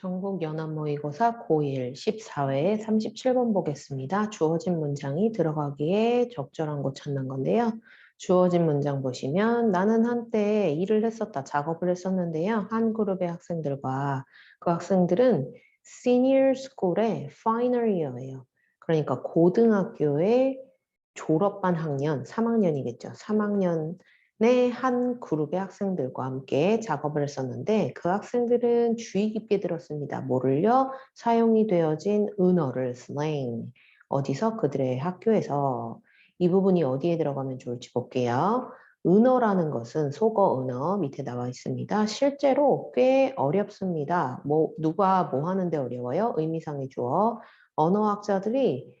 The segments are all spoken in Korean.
전국 연합 모의고사 고1 14회에 37번 보겠습니다. 주어진 문장이 들어가기에 적절한 곳 찾는 건데요. 주어진 문장 보시면 나는 한때 일을 했었다, 작업을 했었는데요. 한 그룹의 학생들과 그 학생들은 senior school의 final year예요. 그러니까 고등학교의 졸업반 학년, 3학년이겠죠. 3학년 한 그룹의 학생들과 함께 작업을 했었는데 그 학생들은 주의 깊게 들었습니다. 뭐를요? 사용이 되어진 은어를 slang 어디서 그들의 학교에서 이 부분이 어디에 들어가면 좋을지 볼게요. 은어라는 것은 속어 은어 밑에 나와 있습니다. 실제로 꽤 어렵습니다. 뭐 누가 뭐 하는데 어려워요? 의미상의 주어. 언어학자들이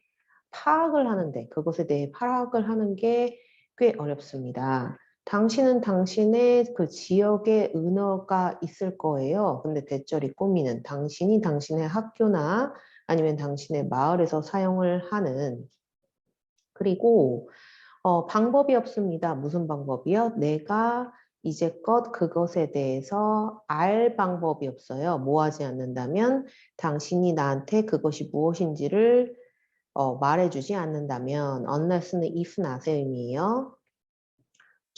파악을 하는데 그것에 대해 파악을 하는 게 꽤 어렵습니다. 당신은 당신의 그 지역의 은어가 있을 거예요. 근데 대절이 꾸미는 당신이 당신의 학교나 아니면 당신의 마을에서 사용을 하는 그리고 어, 방법이 없습니다. 무슨 방법이요? 내가 이제껏 그것에 대해서 알 방법이 없어요. 뭐 하지 않는다면 당신이 나한테 그것이 무엇인지를 어, 말해주지 않는다면 unless는 if not의 의미예요.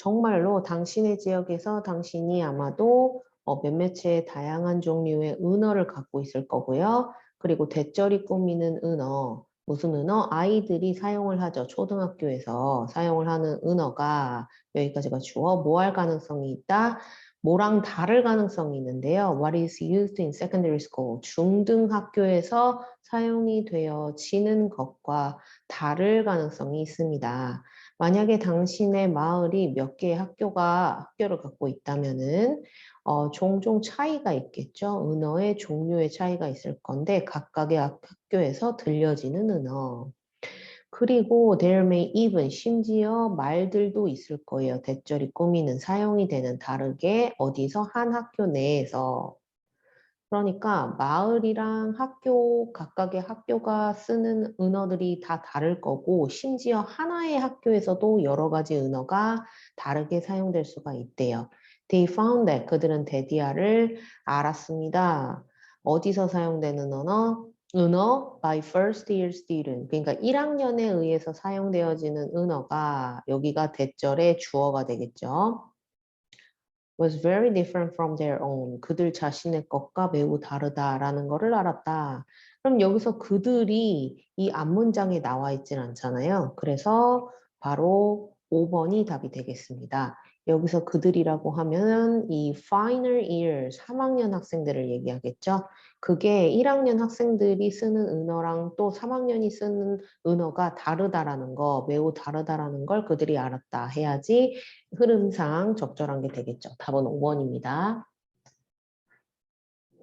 정말로 당신의 지역에서 당신이 아마도 어, 몇몇의 다양한 종류의 은어를 갖고 있을 거고요. 그리고 대절이 꾸미는 은어, 무슨 은어? 아이들이 사용을 하죠. 초등학교에서 사용을 하는 은어가 여기까지가 주어 뭐 할 가능성이 있다? 뭐랑 다를 가능성이 있는데요. What is used in secondary school? 중등학교에서 사용이 되어지는 것과 다를 가능성이 있습니다. 만약에 당신의 마을이 몇 개의 학교가 학교를 갖고 있다면은 어, 종종 차이가 있겠죠. 은어의 종류의 차이가 있을 건데 각각의 학교에서 들려지는 은어. 그리고 there may even 심지어 말들도 있을 거예요. 대절이 꾸미는 사용이 되는 다르게 어디서 한 학교 내에서 그러니까 마을이랑 학교, 각각의 학교가 쓰는 은어들이 다 다를 거고 심지어 하나의 학교에서도 여러 가지 은어가 다르게 사용될 수가 있대요. They found that 그들은 데디아를 알았습니다. 어디서 사용되는 언어? 은어 by first year student. 그러니까 1학년에 의해서 사용되어지는 은어가 여기가 대절의 주어가 되겠죠. Was very different from their own. 그들 자신의 것과 매우 다르다라는 것을 알았다. 그럼 여기서 그들이 이 앞문장에 나와 있진 않잖아요. 그래서 바로 5번이 답이 되겠습니다. 여기서 그들이라고 하면 이 final year 3학년 학생들을 얘기하겠죠. 그게 1학년 학생들이 쓰는 은어랑 또 3학년이 쓰는 은어가 다르다라는 거, 매우 다르다라는 걸 그들이 알았다 해야지 흐름상 적절한 게 되겠죠. 답은 5번입니다.